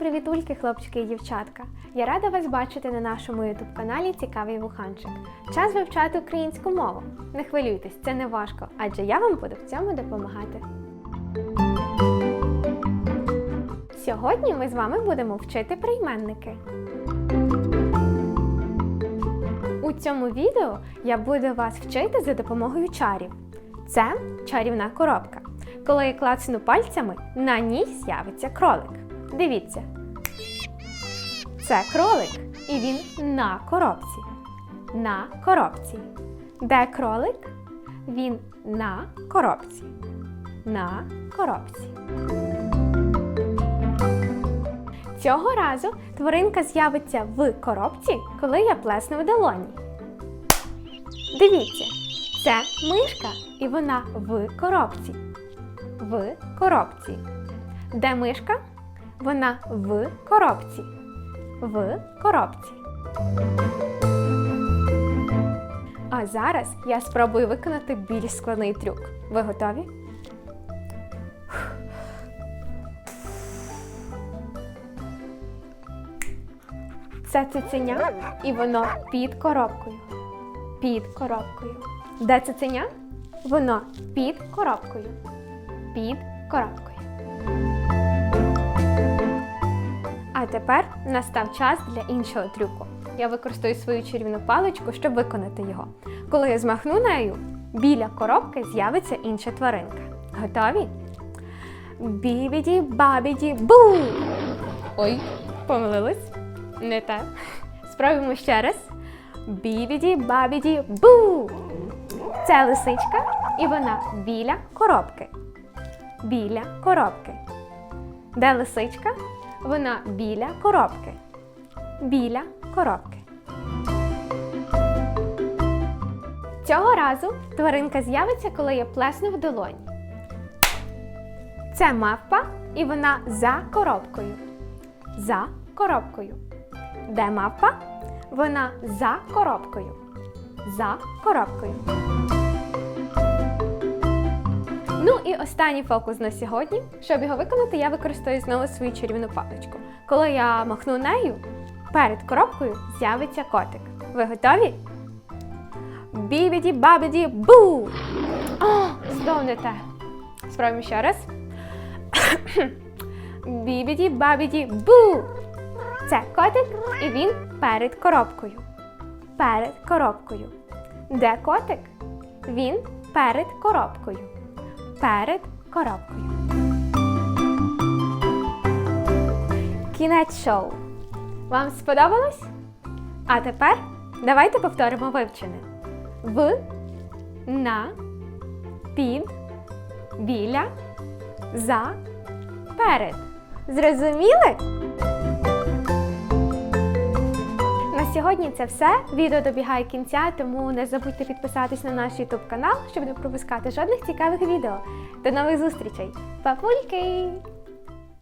Привітики, хлопчики і дівчатка! Я рада вас бачити на нашому youtube каналі Цікавий Вуханчик. Час вивчати українську мову. Не хвилюйтесь, це не важко, адже я вам буду в цьому допомагати. Сьогодні ми з вами будемо вчити прийменники. У цьому відео я буду вас вчити за допомогою чарів. Це чарівна коробка. Коли я клацну пальцями, на ній з'явиться кролик. Дивіться. Це кролик, і він на коробці. На коробці. Де кролик? Він на коробці. На коробці. Цього разу тваринка з'явиться в коробці, коли я плесну в долоні. Дивіться, це мишка, і вона в коробці. В коробці. Де мишка? Вона в коробці. В коробці. А зараз я спробую виконати більш складний трюк. Ви готові? Це цуценя, і воно під коробкою. Під коробкою. Де цуценя? Воно під коробкою. Під коробкою. Тепер настав час для іншого трюку. Я використаю свою чарівну паличку, щоб виконати його. Коли я змахну нею, біля коробки з'явиться інша тваринка. Готові? Бібіді бабіді бу! Ой, помилились? Не те. Спробуємо ще раз. Бібіді бабіді бу! Це лисичка, і вона біля коробки. Біля коробки. Де лисичка? Вона біля коробки. Біля коробки. Цього разу тваринка з'явиться, коли я плесну в долоні. Це мавпа, і вона за коробкою. За коробкою. Де мавпа? Вона за коробкою. За коробкою. Ну і останній фокус на сьогодні. Щоб його виконати, я використаю знову свою чарівну паличку. Коли я махну нею, перед коробкою з'явиться котик. Ви готові? Бібіді бабіді бу! О, знов не те. Спробуємо ще раз. Бібіді бабіді бу! Це котик, і він перед коробкою. Перед коробкою. Де котик? Він перед коробкою. Перед коробкою. Кінець шоу. Вам сподобалось? А тепер давайте повторимо вивчене. В, на, під, біля, за, перед. Зрозуміли? Сьогодні це все. Відео добігає кінця, тому не забудьте підписатись на наш YouTube канал, щоб не пропускати жодних цікавих відео. До нових зустрічей! Папульки!